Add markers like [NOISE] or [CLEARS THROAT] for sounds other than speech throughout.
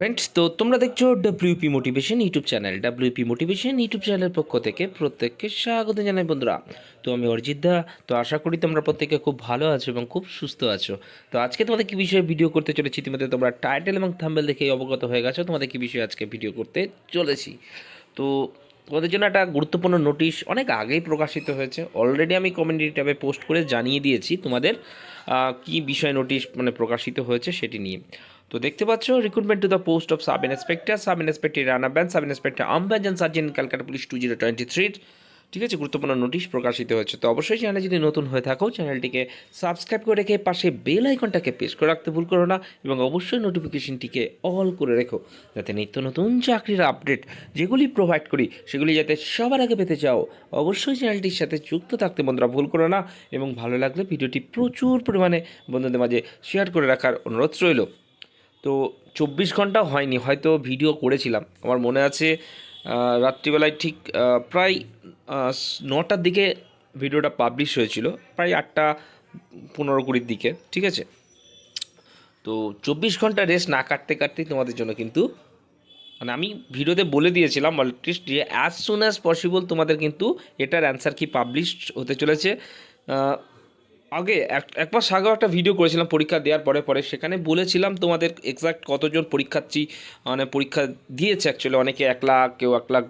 Friends তো তোমরা দেখছ WP motivation YouTube channel. WP motivation YouTube চ্যানেলের পক্ষ থেকে প্রত্যেককে স্বাগত জানাই বন্ধুরা। তো আমি অরিজিৎ দা, তো আশা করি তোমরা প্রত্যেকে খুব ভালো আছো এবং খুব সুস্থ আছো। তো আজকে তোমাদের কী বিষয়ে ভিডিও করতে চলেছি ইতিমধ্যে তোমরা টাইটেল এবং থাম্বেল দেখে অবগত হয়ে গেছো, তোমাদের কি বিষয়ে আজকে ভিডিও করতে চলেছি। তো তোমাদের জন্য একটা গুরুত্বপূর্ণ নোটিশ অনেক আগেই প্রকাশিত হয়েছে। অলরেডি আমি কমিউনিটি ট্যাবে পোস্ট করে জানিয়ে দিয়েছি তোমাদের কি বিষয় নোটিশ মানে প্রকাশিত হয়েছে সেটি নিয়ে। তো দেখতে পাচ্ছ recruitment to the post of sub inspector sub inspector Rana ব্যান sub inspector আম্বাজান sergeant Calcutta police two zero twenty three ঠিক আছে, গুরুত্বপূর্ণ নোটিশ প্রকাশিত হয়েছে। তো অবশ্যই চ্যানেলে যদি নতুন হয়ে থাকো চ্যানেলটিকে সাবস্ক্রাইব করে রেখে পাশে বেল আইকনটাকে প্রেস করে রাখতে ভুল করো না এবং অবশ্যই নোটিফিকেশনটিকে অল করে রেখো যাতে নিত্য নতুন চাকরির আপডেট যেগুলি প্রোভাইড করি, সেগুলি যাতে সবার আগে পেতে চাও। অবশ্যই চ্যানেলটির সাথে যুক্ত থাকতে বন্ধুরা ভুল করো না এবং ভালো লাগলে ভিডিওটি প্রচুর পরিমাণে বন্ধুদের মাঝে শেয়ার করে রাখার অনুরোধ রইল। তো চব্বিশ ঘণ্টা হয়নি, হয়তো ভিডিও করেছিলাম। আমার মনে আছে রাত্রিবেলায় ঠিক প্রায় নটার দিকে ভিডিওটা পাবলিশ হয়েছিল, প্রায় আটটা পনেরো কুড়ির দিকে, ঠিক আছে? তো চব্বিশ ঘণ্টা রেস্ট না কাটতে কাটতেই তোমাদের জন্য কিন্তু মানে আমি ভিডিওতে বলে দিয়েছিলাম অলরেডি যে অ্যাজ সুন অ্যাজ পসিবল তোমাদের কিন্তু এটার অ্যান্সার কি পাবলিশ হতে চলেছে। আগে এক মাস আগেও একটা ভিডিও করেছিলাম পরীক্ষা দেওয়ার পরে পরে সেখানে বলেছিলাম তোমাদের এক্সাক্ট কতজন পরীক্ষার্থী মানে পরীক্ষা দিয়েছে অ্যাকচুয়ালি অনেকে এক লাখ, কেউ এক লাখ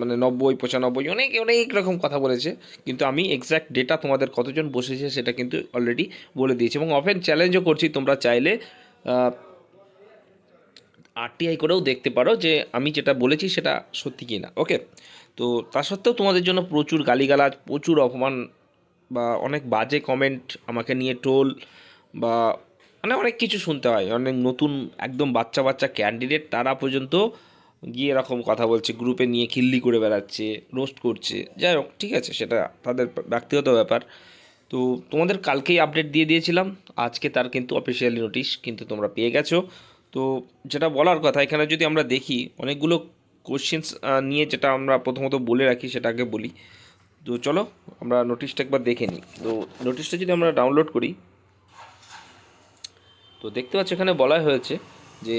মানে নব্বই, পঁচানব্বই, অনেক অনেক রকম কথা বলেছে। কিন্তু আমি এক্সাক্ট ডেটা তোমাদের কতজন বসেছে সেটা কিন্তু অলরেডি বলে দিয়েছি। এবং অফেন চ্যালেঞ্জও করছি, তোমরা চাইলে আরটিআই করেও দেখতে পারো যে আমি যেটা বলেছি সেটা সত্যি কি না ওকে তো তা সত্ত্বেও তোমাদের জন্য প্রচুর গালিগালাজ, প্রচুর অপমান বা অনেক বাজে কমেন্ট আমাকে নিয়ে টোল বা মানে অনেক কিছু শুনতে হয়। অনেক নতুন একদম বাচ্চা বাচ্চা ক্যান্ডিডেট তারা পর্যন্ত গিয়ে এরকম কথা বলছে গ্রুপে নিয়ে খিল্লি করে বেড়াচ্ছে রোস্ট করছে। যাই হোক, ঠিক আছে, সেটা তাদের ব্যক্তিগত ব্যাপার। তো তোমাদের কালকেই আপডেট দিয়ে দিয়েছিলাম, আজকে তার কিন্তু অফিসিয়ালি নোটিশ কিন্তু তোমরা পেয়ে গেছো। তো যেটা বলার কথা, এখানে যদি আমরা দেখি, অনেকগুলো কোশ্চেন্স নিয়ে যেটা আমরা প্রথমত বলে রাখি সেটাকে বলি। তো চলো, আমরা নোটিশটা একবার দেখে নিই। তো নোটিশটা যদি আমরা ডাউনলোড করি, তো দেখতে পাচ্ছ এখানে বলা হয়েছে যে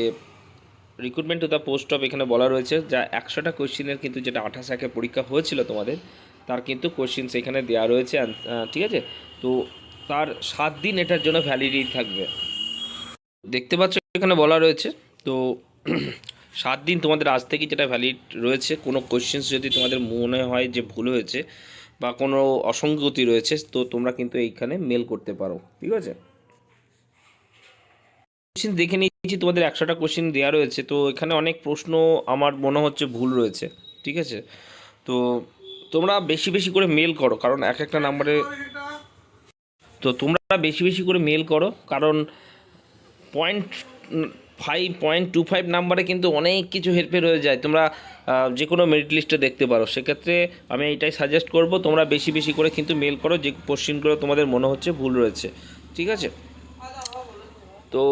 recruitment to the post of এখানে বলা রয়েছে যা একশোটা কোশ্চেনের কিন্তু যেটা আঠাশ একে পরীক্ষা হয়েছিল তোমাদের, তার কিন্তু কোশ্চেন্স এখানে দেওয়া রয়েছে ঠিক আছে? তো তার সাত দিন এটার জন্য ভ্যালিডিটি থাকবে। দেখতে পাচ্ছ এখানে বলা রয়েছে, তো [CLEARS THROAT] সাত দিন তোমাদের আজ থেকে যেটা ভ্যালিড রয়েছে, কোনো কোশ্চেন্স যদি তোমাদের মনে হয় যে ভুল হয়েছে বা কোনো অসঙ্গতি রয়েছে, তো তোমরা কিন্তু এইখানে মেল করতে পারো, ঠিক আছে? কোশ্চেন দেখে নিয়েছি, তোমাদের একশোটা কোশ্চেন দেওয়া রয়েছে, তো এখানে অনেক প্রশ্ন আমার মনে হচ্ছে ভুল রয়েছে, ঠিক আছে? তো তোমরা বেশি বেশি করে মেল করো, কারণ এক একটা নাম্বারে তো তোমরা বেশি বেশি করে মেল করো, কারণ point five point two five নাম্বারে কিন্তু অনেক কিছু হেরফের হয়ে যায়। তোমরা যে কোনো মেরিট লিস্টে দেখতে পারো। সেক্ষেত্রে আমি এইটাই সাজেস্ট করব, তোমরা বেশি বেশি করে কিন্তু মেল করো, যে কোশ্চেনগুলো তোমাদের মনে হচ্ছে ভুল রয়েছে। ঠিক আছে? তো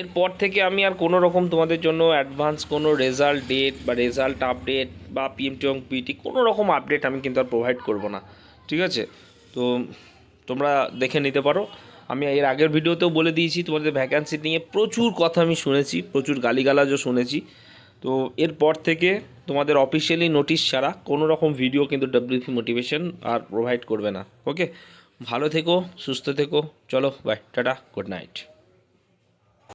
এরপর থেকে আমি আর কোনো রকম তোমাদের জন্য অ্যাডভান্স কোনো রেজাল্ট ডেট বা রেজাল্ট আপডেট বা পিএমটি এবং পিটি কোনো রকম আপডেট আমি কিন্তু আর প্রোভাইড করব না। ঠিক আছে? তো তোমরা দেখে নিতে পারো। আমি এর আগের ভিডিওতেও বলে দিয়েছি, তোমাদের ভ্যাকান্সি নিয়ে প্রচুর কথা আমি শুনেছি, প্রচুর গালিগালাজও শুনেছি। তো এরপর থেকে তোমাদের অফিসিয়ালি নোটিশ ছাড়া কোনো রকম ভিডিও কিন্তু ডাব্লিউপি মোটিভেশন আর প্রোভাইড করবে না। ওকে ভালো থেকো, সুস্থ থেকো, চলো বাই টাটা গুড নাইট